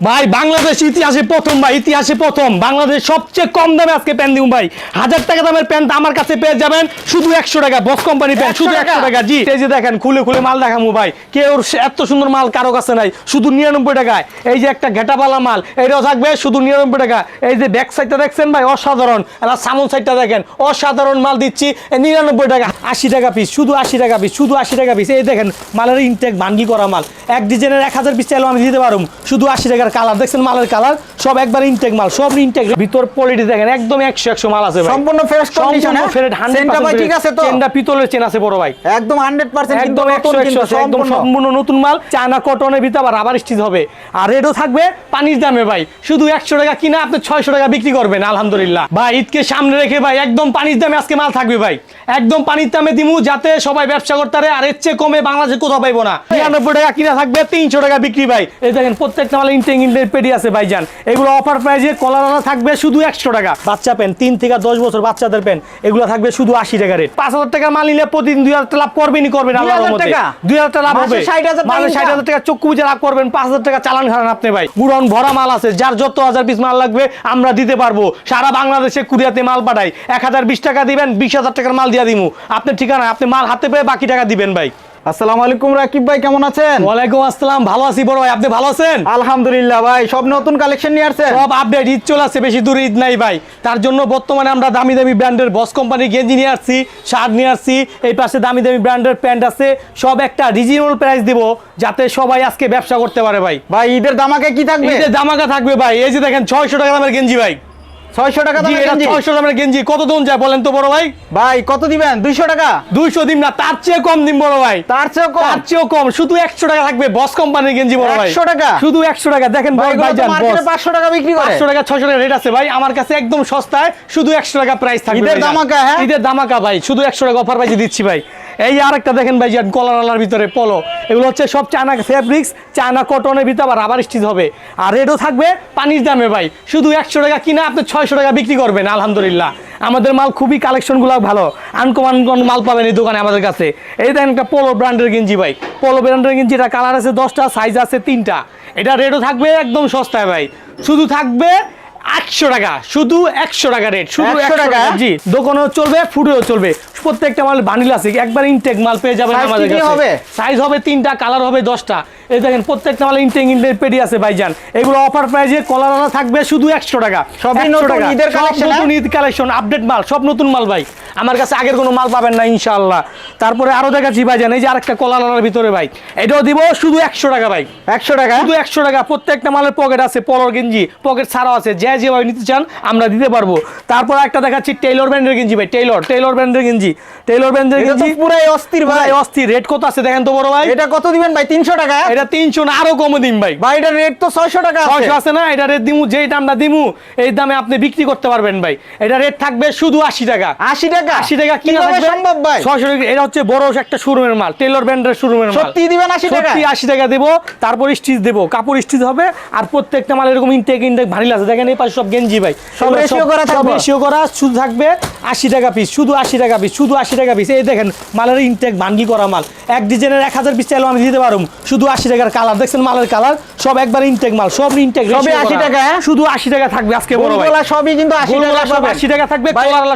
ভাই বাংলাদেশ ইতিহাসে প্রথম ভাই ইতিহাসে প্রথম। বাংলাদেশ সবচেয়ে কম দামে আজকে প্যান্ট দিব ভাই। হাজার টাকা দামের প্যান্ট আমার কাছে পেয়ে যাবেন শুধু একশো টাকা বস কোম্পানি প্যান্ট শুধু একশো টাকা? জি এই যে দেখেন খুলে খুলে মাল দেখামু ভাই। কেউ এত সুন্দর মাল কারও কাছে নাই শুধু নিরানব্বই টাকায়। এই যে একটা ঘেটাপালা মাল এটাও থাকবে শুধু নিরানব্বই টাকা। এই যে ব্যাক সাইডটা দেখছেন ভাই অসাধারণ। এবার সামন সাইডটা দেখেন অসাধারণ মাল দিচ্ছি নিরানব্বই টাকা আশি টাকা পিস শুধু আশি টাকা পিস শুধু আশি টাকা পিস এই দেখেন মালের ইনটেক ভাঙ্গি করা মাল। এক ডিজাইনের এক হাজার পিস চাইলেও আমি দিতে পারব শুধু আশি টাকার কালার দেখছেন মালের কালার সব একবার ইনটেক মাল সব ইনটেক ভিতর কোয়ালিটি দেখেন একদম মাল আছে ভাই। সম্পূর্ণ? ফেরেট হান্ড্রেড ভাই ঠিক আছে তো? চেনটা পিতলের চেন আছে বড় ভাই। একদম হান্ড্রেড পার্সেন্ট একদম একশো একশো একদম সম্পূর্ণ। নতুন মাল। চায়না কটনের ভিতরে আবার রাবার স্টিচ হবে। আর রেটও থাকবে পানির দামে ভাই। শুধু একশো টাকা কিনা আপনি ছয়শো টাকা বিক্রি করবেন আলহামদুলিল্লাহ। ভাই ঈদকে সামনে রেখে ভাই একদম পানির দামে আজকে মাল থাকবে ভাই। একদম পানির দামে দিমু যাতে সবাই ব্যবসা করতে পারে আর এর চেয়ে কমে বাংলাদেশে কোথাও পাইবো না। নিরানব্বই টাকা কিনা থাকবে তিনশো টাকা বিক্রি ভাই। এই দেখেন প্রত্যেকটা মাল ইন্টেক ইন্টেক পেডি আছে ভাইজান। এগুলো অফার প্রাইজে কলার থাকবে শুধু একশো টাকা। বাচ্চা পেন তিন থেকে দশ বছর বাচ্চাদের পেন এগুলো থাকবে শুধু আশি টাকা রেট পাঁচ হাজার টাকা মাল নিলে প্রতিদিন দুই হাজার লাভ করবেনই করবেন আল্লাহর 2000 রহমতে। টাকা? দুই হাজার টাকা লাভ হবে। 60,000 টাকা মাসে ষাট হাজার টাকা চক্ষু বুঝে লাভ করবেন পাঁচ হাজার টাকা চালান খারান আপনি ভাই। পুরন ভরা মাল আছে যার যত হাজার পিস মাল লাগবে আমরা দিতে পারব। সারা বাংলাদেশে কুরিয়াতে মাল পাঠাই। এক হাজার বিশ টাকা দিবেন বিশ হাজার টাকার মাল দিয়ে দিমু। আপনার ঠিকানা আপনি মাল হাতে পেয়ে বাকি টাকা দিবেন ভাই। আসসালামু আলাইকুম রাকিব ভাই কেমন আছেন? ওয়ালাইকুম আসসালাম ভালো আছি বড় ভাই আপনি ভালো আছেন? আলহামদুলিল্লাহ ভাই সব নতুন কালেকশন নিয়ে আসছেন? সব আপডেট ঈদ চলে আসছে বেশি দূরে ঈদ নাই ভাই। তার জন্য বর্তমানে আমরা দামি দামি ব্র্যান্ডের বস কোম্পানি গেঞ্জি নিয়ে আসছি শার্ট নিয়ে আসছি এই পাশে দামি দামি ব্র্যান্ডের প্যান্ট আছে সব একটা রিজনেবল প্রাইস দিব যাতে সবাই আজকে ব্যবসা করতে পারে ভাই। ভাই ঈদের দামাকে কি থাকবে? যে দামাকা থাকবে ভাই এই যে দেখেন ছয়শো টাকা দামের গেঞ্জি ভাই। ছয়শো টাকা জি দামের এটা গেঞ্জি? ছয়শো দামের গেঞ্জি। কত দিন যায় বলেন তো বড় ভাই? ভাই কত দিবেন? দুইশো টাকা। দুইশো দিন না তার চেয়ে কম দিন বড় ভাই। তার চেয়েও কম? তার চেয়েও কম। শুধু একশো টাকা থাকবে বস কোম্পানির গেঞ্জি বড় ভাই। 100 টাকা? শুধু একশো টাকা। দেখেন ভাই ভাই তো মার্কেটে পাঁচশো টাকা বিক্রি করে। পাঁচশো টাকা ছশো টাকা রেট আছে ভাই। আমার কাছে একদম সস্তায় শুধু একশো টাকা প্রাইস থাকবে ঈদের। ধামাকা, হ্যাঁ? ঈদের দামাকা ভাই। শুধু একশো টাকা অফার প্রাইসে দিচ্ছি ভাই। এই আরেকটা দেখেন ভাই যান কলার ভিতরে পলো এগুলো হচ্ছে সব চায়না ফেব্রিক্স চায়না কটনের ভিতরে আবার রাবার স্টিচ হবে। আর রেটও থাকবে পানির দামে ভাই। শুধু একশো টাকা কিনা আপনি ছয়শো টাকা বিক্রি করবেন, আলহামদুলিল্লাহ। আমাদের মাল খুবই কালেকশনগুলো ভালো। আনকমান মাল পাবেন এই দোকানে আমাদের কাছে। এই দেখেন একটা পোলো ব্র্যান্ডের গেঞ্জি ভাই। পোলো ব্র্যান্ডের গেঞ্জি, এটা কালার আছে দশটা সাইজ আছে তিনটা। এটা রেটও থাকবে একদম সস্তায় ভাই। শুধু থাকবে একশো টাকা শুধু একশো টাকা রেট শুধু একশো টাকা? জি দোকানেও চলবে ফুডেও চলবে। প্রত্যেকটা মাল বান্ডিল আছে একবার ইনটেক মাল পেয়ে যাবেন আমাদের হবে? সাইজ হবে তিনটা কালার হবে দশটা। এই দেখেন প্রত্যেকটা মাল ইনটেক ইনটেক পেডি আছে ভাইজান। এগুলো অফার প্রাইজে থাকবে শুধু একশো টাকা। সবই নতুন সব নতুন ঈদ কালেকশন আপডেট মাল সব নতুন মাল ভাই। আমার কাছে আগের কোনো মাল পাবেন না ইনশাআল্লাহ। তারপরে আরও দেখাচ্ছি ভাইজান এই যে আরেকটা কলার ভিতরে ভাই। এটাও দিব শুধু একশো টাকা ভাই। একশো টাকা? শুধু একশো টাকা প্রত্যেকটা মালের পকেট আছে পলর গেঞ্জি পকেট ছাড়াও আছে যে যেভাবে নিতে চান আমরা দিতে পারব। তারপর একটা দেখাচ্ছি টেইলর ব্র্যান্ডের গেঞ্জি ভাই। টেইলর টেইলর ব্র্যান্ডের গেঞ্জি। টেইলর ব্র্যান্ডের গেঞ্জি পুরাই অস্থির ভাই। অস্থির। রেট কত আছে দেখেন তো বড় ভাই? এটা কত দিবেন ভাই? তিনশো টাকা? এটা তিনশো না আরও কমে দিন ভাই। ভাই এটা রেট তো ছয়শো টাকা আছে। ছয়শো আছে না? এটা রেট দিমু যেই দামটা দিমু এই দামে আপনি বিক্রি করতে পারবেন ভাই। এটা রেট থাকবে শুধু আশি টাকা। আশি টাকা? আশি টাকা কিনা কীভাবে থাকবে? সম্ভব ভাই? ছয়শো টাকা। এটা হচ্ছে বড় একটা শোরুমের মাল টেলর ব্র্যান্ডের শোরুমের মাল। সত্যি দিবেন আশি টাকা? সত্যি আশি টাকা দেবো তারপর স্টিচ দেবো কাপড় স্টিচ হবে আর প্রত্যেকটা মাল এরকম ইনটেক ইনটেক ভারী আছে দেখেন এই পাশে সব গেঞ্জি ভাই। সব ratio করা থাকবে? রেশিও করা শুধু থাকবে আশি টাকা পিস শুধু আশি টাকা পিস শুধু আশি টাকা পিস এই দেখেন মালের ইনটেক করা মাল। এক ডিজাইনের এক হাজার পিস চাইলেও আমি দিতে পারব শুধু আশি টাকার কালার দেখছেন মালের কালার সব একবার ইনটেক মাল সব ইনটেক সবই 80 টাকা, হ্যাঁ? শুধু আশি টাকা থাকবে আজকে বড় ভাই। সবই কিন্তু আশি টাকা সব। 80 টাকা থাকবে,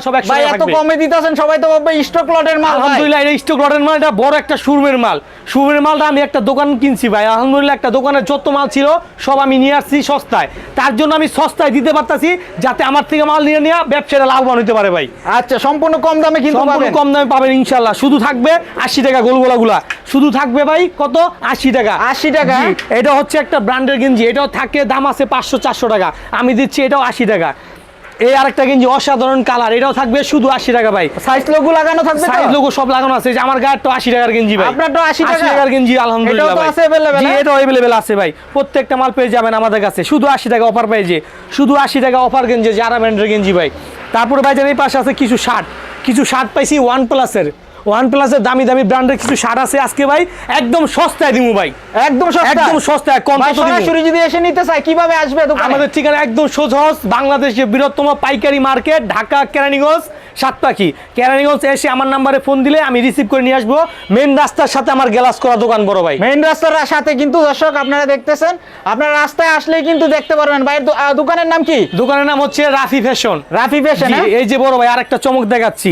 সব 100 ভাই টাকা এত কমে দিতেছেন সবাই তো ভাববে স্টক লটের মাল আলহামদুলিল্লাহ এটা স্টক লটের মাল এটা বড় একটা শোরুমের মাল। শোরুমের মালটা আমি একটা দোকান কিনছি ভাই। আলহামদুলিল্লাহ একটা দোকানের যত মাল ছিল সব আমি নিয়ে আসছি সস্তায়। তার জন্য আমি সস্তায় দিতে পারতাছি যাতে আমার থেকে মাল নিয়ে নিয়ে ব্যবসাটা লাভবান হতে পারে ভাই। আচ্ছা সম্পূর্ণ কম দামে কিন্তু সম্পূর্ণ কম দামে পাবেন ইনশাল্লাহ শুধু থাকবে আশি টাকা গোলগোলাগুলা। শুধু থাকবে ভাই কত? আশি টাকা। 80 টাকা? এটা হচ্ছে একটা ব্র্যান্ডের গেঞ্জি। এটাও থাকে দাম আছে পাঁচশো চারশো টাকা। আমি দিচ্ছি এটাও আশি টাকা। এই আরেকটা গেঞ্জি অসাধারণ কালার এটাও থাকবে শুধু আশি টাকা ভাই। সাইজ লোগো লাগানো থাকবে সাইজ লোগো সব লাগানো আছে যে আমার তো আশি টাকার গেঞ্জি ভাই। তো আশি টাকার গেঞ্জি আলহামদুলিল্লাহ ভাই। এটা অ্যাভেলেবেল আছে ভাই। প্রত্যেকটা মাল পেয়ে যাবেন আমাদের কাছে। শুধু আশি টাকা অফার পেয়ে যে। শুধু আশি টাকা অফার গেঞ্জি যারা গেঞ্জি ভাই। তারপরে ভাই যার এই পাশে আছে কিছু শার্ট কিছু শার্ট পাইছি ওয়ান প্লাসের ওয়ান প্লাসের দামি দামি ব্র্যান্ডের কিছু শার্ট আছে আজকে ভাই? একদম সস্তায় দিমু ভাই। একদম সস্তা একদম সস্তায় কম? সরাসরি যদি এসে নিতে চায় কীভাবে আসবে আমাদের ঠিকানা একদম সোজহজ বাংলাদেশের বৃহত্তম পাইকারি মার্কেট ঢাকা কেরানীগঞ্জ সাত পাখি কেরানীগঞ্জ এসে আমার নাম্বারে ফোন দিলে আমি রিসিভ করে নিয়ে আসব। মেন রাস্তার সাথে আমার গ্লাস করা দোকান বড় ভাই। মেইন রাস্তার সাথে কিন্তু দর্শক আপনারা দেখতেছেন আপনারা রাস্তায় আসলেই কিন্তু দেখতে পারবেন। ভাই দোকানের নাম কি? দোকানের নাম হচ্ছে রাফি ফ্যাশন। রাফি ফ্যাশন এই যে বড় ভাই আরেকটা চমক দেখাচ্ছি।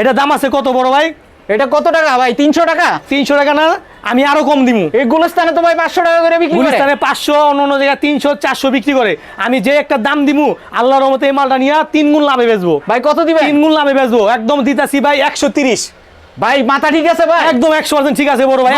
এটা দাম আছে কত বড় ভাই? এটা কত টাকা ভাই? তিনশো টাকা? তিনশো টাকা না আমি আরও কম দিব এই গুলস্থানে তো ভাই পাঁচশো টাকা করে বিক্রি করে। গুলিস্তানে পাঁচশো অন্য অন্য জায়গায় তিনশো চারশো বিক্রি করে। আমি যে একটা দাম দিমু আল্লাহর রহমতে এই মালটা নিয়ে তিন গুণ লাভে বেচবো। ভাই কত দিবে তিন গুণ লাভে বেচবো একদম দিতাছি ভাই একশো তিরিশ। ভাই মাথা ঠিক আছে ভাই? একদম একশো পার্সেন্ট ঠিক আছে বড় ভাই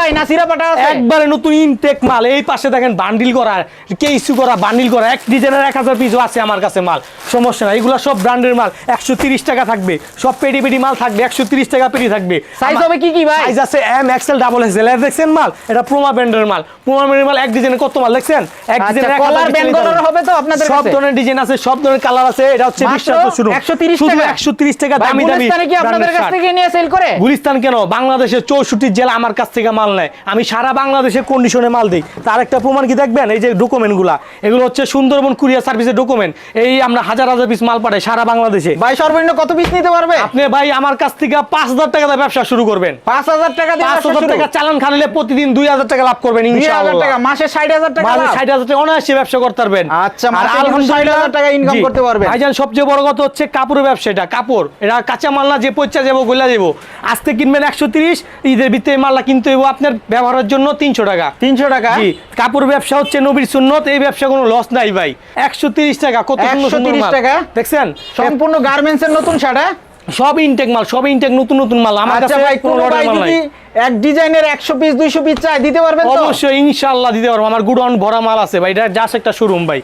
ভাই নাসিরা পাটা আছে। একবারে নতুন ইনটেক মাল এই পাশে দেখেন বান্ডিল করা কে ইস্যু করা বান্ডিল করা এক ডিজাইনের এক হাজার পিসও আছে আমার কাছে মাল সমস্যা নাই। এগুলো সব ব্র্যান্ডের মাল একশো তিরিশ টাকা থাকবে সব পেটি পেটি মাল থাকবে একশো তিরিশ টাকা পেটি থাকবে। সাইজ হবে কি কি ভাই? সাইজ আছে এম এক্সেল ডাবল এক্সেল এর দেখছেন মাল? এটা প্রোমা ব্র্যান্ডের মাল। প্রোমা ব্র্যান্ডের মাল এক ডিজাইনের কত মাল দেখছেন? এক ডিজাইনের কলার ব্যান্ড হবে। তো আপনাদের সব ধরনের ডিজাইন আছে সব ধরনের কালার আছে এটা হচ্ছে 130 টাকা? দামি দামি কি আপনাদের কাছ থেকে নিয়ে সেল করে গুলিস্তান কেন? বাংলাদেশের চৌষট্টি জেলা আমার কাছ থেকে মাল নেয়। আমি সারা বাংলাদেশে কন্ডিশনে মাল দিই। তার একটা প্রমাণ কি দেখবেন? এই যে ডকুমেন্টগুলা এগুলো হচ্ছে সুন্দরবন কুরিয়ার সার্ভিসের ডকুমেন্ট এই আমরা হাজার হাজার পিস মাল পাঠাই সারা বাংলাদেশে। ভাই সর্বনিম্ন কত পিস নিতে পারবে? আপনি ভাই আমার কাছ থেকে পাঁচ হাজার টাকা দিয়ে ব্যবসা শুরু করবেন। পাঁচ হাজার টাকা দিয়ে পাঁচ হাজার টাকা চালান খানিলে প্রতিদিন দুই হাজার টাকা লাভ করবেন ইনশাআল্লাহ। টাকা মাসে ষাট হাজার টাকা মাসে ষাট হাজার টাকা অনায়াসে ব্যবসা করতে পারবেন। আচ্ছা, মাসে আলহামদুলিল্লাহ 60,000 টাকা জি, করতে পারবেন। ভাইজান সবচেয়ে বড় কথা হচ্ছে কাপড়ের ব্যবসা এটা কাপড় এটা কাঁচা মাল না যে পয়সা যাব গইলা যাব। আজকে কিনবেন একশো তিরিশ ঈদের ভিতরে মালটা কিনতে হইব আপনার ব্যবহারের জন্য তিনশো টাকা। তিনশো টাকা? কাপড় ব্যবসা হচ্ছে নবীর সুন্নত এই ব্যবসা কোনো লস নাই ভাই। একশো তিরিশ টাকা কত সুন্দর সুন্দর 130 মাল। টাকা? দেখছেন? সম্পূর্ণ গার্মেন্টস এর নতুন শার্ট হ্যাঁ? সব ইনটেক মাল সব ইনটেক নতুন নতুন মাল। আমার আচ্ছা কাছে ভাই কোনো ভাই মাল নাই। এক ডিজাইনের একশো পিস দুইশো পিস চাই দিতে পারবেন তো? অবশ্যই ইনশাআল্লাহ দিতে পারব। আমার গুডাউন ভরা মাল আছে ভাই এটা জাস্ট একটা শোরুম ভাই।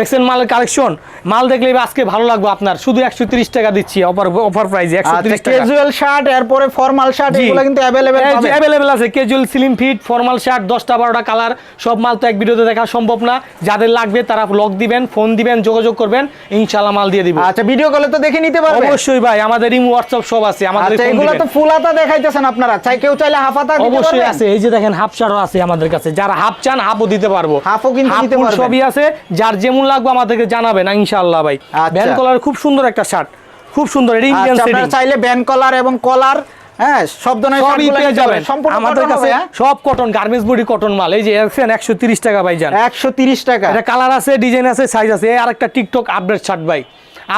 দেখছেন মালের কালেকশন মাল দেখলে আজকে ভালো লাগবে আপনার। শুধু একশো তিরিশ টাকা দিচ্ছি অফার অফার একশো আচ্ছা তিরিশ ক্যাজুয়াল শার্ট এরপরে ফর্মাল শার্ট এগুলো কিন্তু অ্যাভেলেবেল অ্যাভেলেবেল আছে casual slim fit formal shirt দশটা বারোটা কালার সব মাল তো এক ভিডিওতে দেখা সম্ভব না। যাদের লাগবে তারা লক দিবেন ফোন দিবেন যোগাযোগ করবেন ইনশাআল্লাহ মাল দিয়ে দিব। আচ্ছা ভিডিও কলে তো দেখে নিতে পারবে। অবশ্যই ভাই আমাদের ইমো হোয়াটসঅ্যাপ সব আছে আমাদের আচ্ছা এগুলো তো ফুল হাতা দেখাইতেছেন আপনারা। চাই কেউ চাইলে হাফ হাতা অবশ্যই আছে এই যে দেখেন হাফ শার্টও আছে আমাদের কাছে। যারা হাফ চান হাফও দিতে পারব। হাফও কিন্তু দিতে পারবেন। সবই আছে। যার যেমন লাগবে আমাদেরকে জানাবেন ইনশাআল্লাহ ভাই। ব্যান ভ্যান কলার খুব সুন্দর একটা শার্ট খুব সুন্দর এটা ইন্ডিয়ান আচ্ছা সেটিং চাইলে ব্যান্ড কলার এবং কলার হ্যাঁ সব ধরনের পেয়ে যাবেন। আমাদের কাছে হ্যাঁ? সব কটন গার্মেন্টস বডি কটন মাল। এই যে দেখছেন একশো তিরিশ টাকা ভাই যান একশো তিরিশ টাকা। এটা কালার আছে ডিজাইন আছে সাইজ আছে আর একটা টিকটক আপডেট শার্ট ভাই।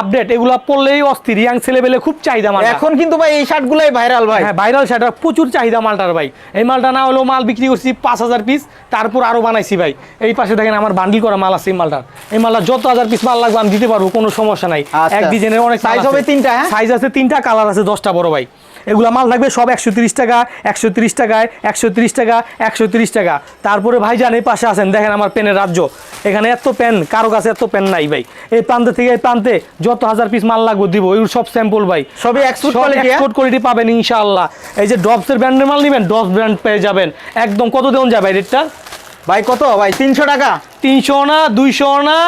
আপডেট এগুলো পড়লেই অস্থির। ইয়াং ছেলেবেলে খুব চাহিদা মাল এখন কিন্তু ভাই এই শার্টগুলাই ভাইরাল ভাই। হ্যাঁ ভাইরাল শার্ট প্রচুর চাহিদা মালটার ভাই। এই মালটা না হলেও মাল বিক্রি করছি পাঁচ হাজার পিস তারপর আরও বানাইছি ভাই। এই পাশে দেখেন আমার বান্ডিল করা মাল আছে এই মালটার। এই মালটা যত হাজার পিস মাল লাগবে আমি দিতে পারব কোনো সমস্যা নাই। আচ্ছা। এক ডিজাইনের অনেক সাইজ হবে তিনটা, হ্যাঁ? সাইজ আছে তিনটা কালার আছে দশটা বড় ভাই। এগুলা মাল থাকবে সব একশো তিরিশ টাকা একশো তিরিশ টাকায় একশো তিরিশ টাকা একশো তিরিশ টাকা। তারপরে ভাইজান এই পাশে আছেন দেখেন আমার পেনের রাজ্য। এখানে এত পেন কারও কাছে এত পেন নাই ভাই। এই প্রান্তে থেকে এই প্রান্তে যত হাজার পিস মাল লাগবে দিব এগুলো সব স্যাম্পল ভাই। সবই? এক্সপোর্ট কোয়ালিটি পাবেন ইনশাআল্লাহ। এই যে ডবসের ব্র্যান্ডের মাল নেবেন ডবস ব্র্যান্ড পেয়ে যাবেন। একদম কত দেন যাবে রেটটা? ভাই কত? ভাই তিনশো টাকা। তিনশো না দুইশো না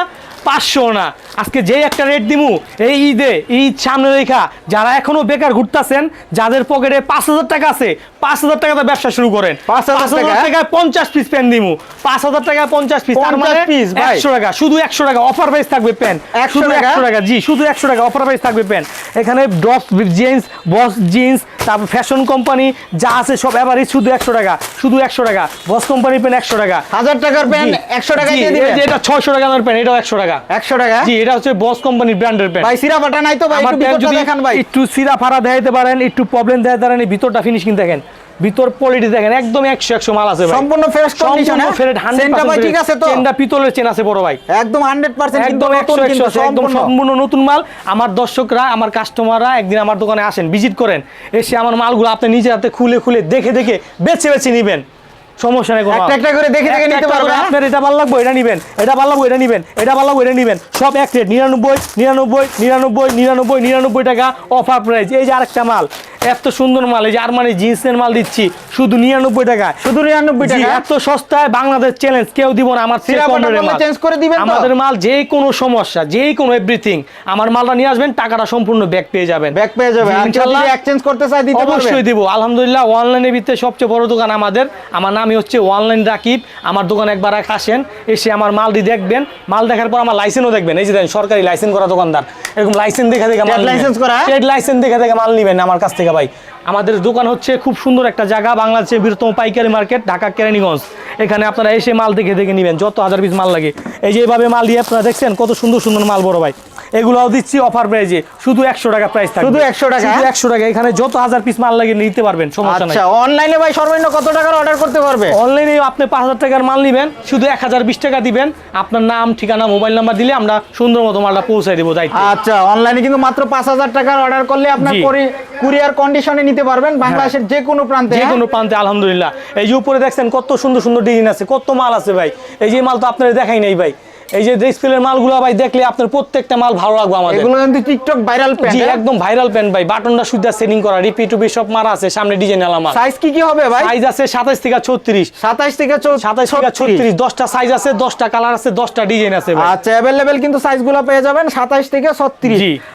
পাঁচশো না। আজকে যেই একটা রেট দিমু, এই ঈদে ঈদ সামনে রেখা, যারা এখনও বেকার ঘুরতেছেন, যাদের পকেটে পাঁচ হাজার টাকা আছে পাঁচ হাজার টাকাতে ব্যবসা শুরু করেন। 5,000 টাকা? টাকায় পঞ্চাশ পিস পেন দিমু। পাঁচ হাজার টাকায় পঞ্চাশ পিস তার মানে একশো টাকা শুধু একশো টাকা অফার প্রাইস থাকবে 100 শুধু একশো টাকা জি শুধু একশো টাকা অফার প্রাইস থাকবে পেন এখানে ডস জিন্স বস জিন্স তারপর ফ্যাশন কোম্পানি যা আছে সব এভারেজ শুধু একশো টাকা শুধু একশো টাকা বস কোম্পানি পেন একশো টাকা। হাজার টাকার প্যান্ট একশো টাকা এটা ছয়শো টাকার পেন এটাও একশো টাকা। একশো টাকা? জি এটা হচ্ছে বস কোম্পানির ব্র্যান্ডের প্যান্ট ভাই সিরা বাটা নাই তো ভাই একটু দেখান ভাই। একটু সিরা ফাড়া দেখাইতে পারেন একটু প্রবলেম দেখাইতে পারেন এই ভিতরটা ফিনিশিং দেখেন ভিতর কোয়ালিটি দেখেন একদম একশো একশো মাল আছে ভাই। সম্পূর্ণ ফ্রেশ কন্ডিশন ফেরেট হান্ড্রেড পার্সেন্ট ভাই ঠিক আছে তো? চেনটা পিতলের চেন আছে বড় ভাই। একদম হান্ড্রেড পার্সেন্ট একদম একশো একশো আছে একদম সম্পূর্ণ। নতুন মাল। আমার দর্শকরা আমার কাস্টমাররা একদিন আমার দোকানে আসেন ভিজিট করেন এসে আমার মালগুলো আপনি নিজে হাতে খুলে খুলে দেখে দেখে বেছে বেছে নিবেন। সমস্যা নেই একটা একটা করে দেখে দেখে নিতে একটা পারবে? আপনার এটা ভালো লাগবে এটা নিবেন এটা ভালো লাগবে এটা নিবেন এটা ভালো লাগবে এটা নিবেন। সব এক রেট নিরানব্বই নিরানব্বই নিরানব্বই নিরানব্বই নিরানব্বই টাকা অফার প্রাইস এই যে আরেকটা মাল এত সুন্দর মাল এই যে আরমানি জিন্সের মাল দিচ্ছি শুধু নিরানব্বই টাকা। শুধু নিরানব্বই টাকা? এত সস্তায় বাংলাদেশ চ্যালেঞ্জ কেউ দিব না আমার change করে দিবেন আমাদের মাল যে কোনো সমস্যা যে কোনো এভরিথিং আমার মালটা নিয়ে আসবেন টাকাটা সম্পূর্ণ ব্যাক পেয়ে যাবেন। ব্যাক পেয়ে যাবে জি, আর কেউ ইনশাল্লাহ। যদি এক্সচেঞ্জ করতে চায় দিতে অবশ্যই দিব। আলহামদুলিল্লাহ অনলাইনে ভিত্তিতে সবচেয়ে বড় দোকান আমাদের। আমার নাম আমি হচ্ছে অনলাইন রাকিব আমার দোকানে একবার এক আসেন এসে আমার মালটি দেখবেন। মাল দেখার পর আমার লাইসেন্সও দেখবেন। এই যে দেখেন সরকারি লাইসেন্স করা দোকানদার। এরকম লাইসেন্স দেখে দেখে মাল লাইসেন্স করা? ট্রেড লাইসেন্স দেখে দেখে মাল নেবেন আমার কাছ থেকে ভাই। আমাদের দোকান হচ্ছে খুব সুন্দর একটা জায়গা বাংলাদেশের বৃহত্তম পাইকারি মার্কেট ঢাকা কেরানীগঞ্জ। এখানে আপনারা এসে মাল দেখে দেখে নেবেন যত হাজার পিস মাল লাগে। এই যে এভাবে মাল দিয়ে আপনারা দেখছেন কত সুন্দর সুন্দর মাল বড় ভাই। এগুলোও দিচ্ছি অফার প্রাইজে শুধু একশো টাকা প্রাইস থাকবে। শুধু 100 টাকা? শুধু একশো টাকা। এখানে যত হাজার পিস মাল লাগে নিতে পারবেন সমস্যা নাই। আচ্ছা অনলাইনে ভাই সর্বনিম্ন কত টাকার অর্ডার করতে পারবে? অনলাইনে আপনি পাঁচ হাজার টাকার মাল নেবেন শুধু এক হাজার বিশ টাকা দিবেন। আপনার নাম ঠিকানা মোবাইল নাম্বার দিলে আমরা সুন্দর মতো মালটা পৌঁছাই দেবো দায়িত্ব। আচ্ছা অনলাইনে কিন্তু মাত্র পাঁচ হাজার টাকার অর্ডার করলে আপনার। কুরিয়ার কন্ডিশনে নিতে পারবেন বাংলাদেশের যে কোনো প্রান্তে যে হ্যাঁ? কোনো প্রান্তে আলহামদুলিল্লাহ। এই যে উপরে দেখছেন কত সুন্দর সুন্দর ডিজাইন আছে কত মাল আছে ভাই। এই যে মাল তো আপনারা দেখাই নাই ভাই। এই যে ডিসপ্লের মালগুলো ভাই দেখলে আপনার প্রত্যেকটা মাল ভালো লাগবে আমাদের। এগুলো কিন্তু টিকটক ভাইরাল জি একদম ভাইরাল প্যান্ট ভাই বাটনটা সুদ্ধা সেলিং করা রিপি টুপি সব মারা আছে সামনে ডিজাইন আলো মাল সাইজ কি কি হবে ভাই? সাইজ আছে সাতাইশ থেকে ছত্রিশ। সাতাইশ থেকে সাতাইশ থেকে ছত্রিশ। দশটা সাইজ আছে দশটা কালার আছে দশটা ডিজাইন আছে ভাই। আচ্ছা अवेलेबल কিন্তু সাইজগুলো পেয়ে যাবেন সাতাইশ থেকে ছত্রিশ। জি।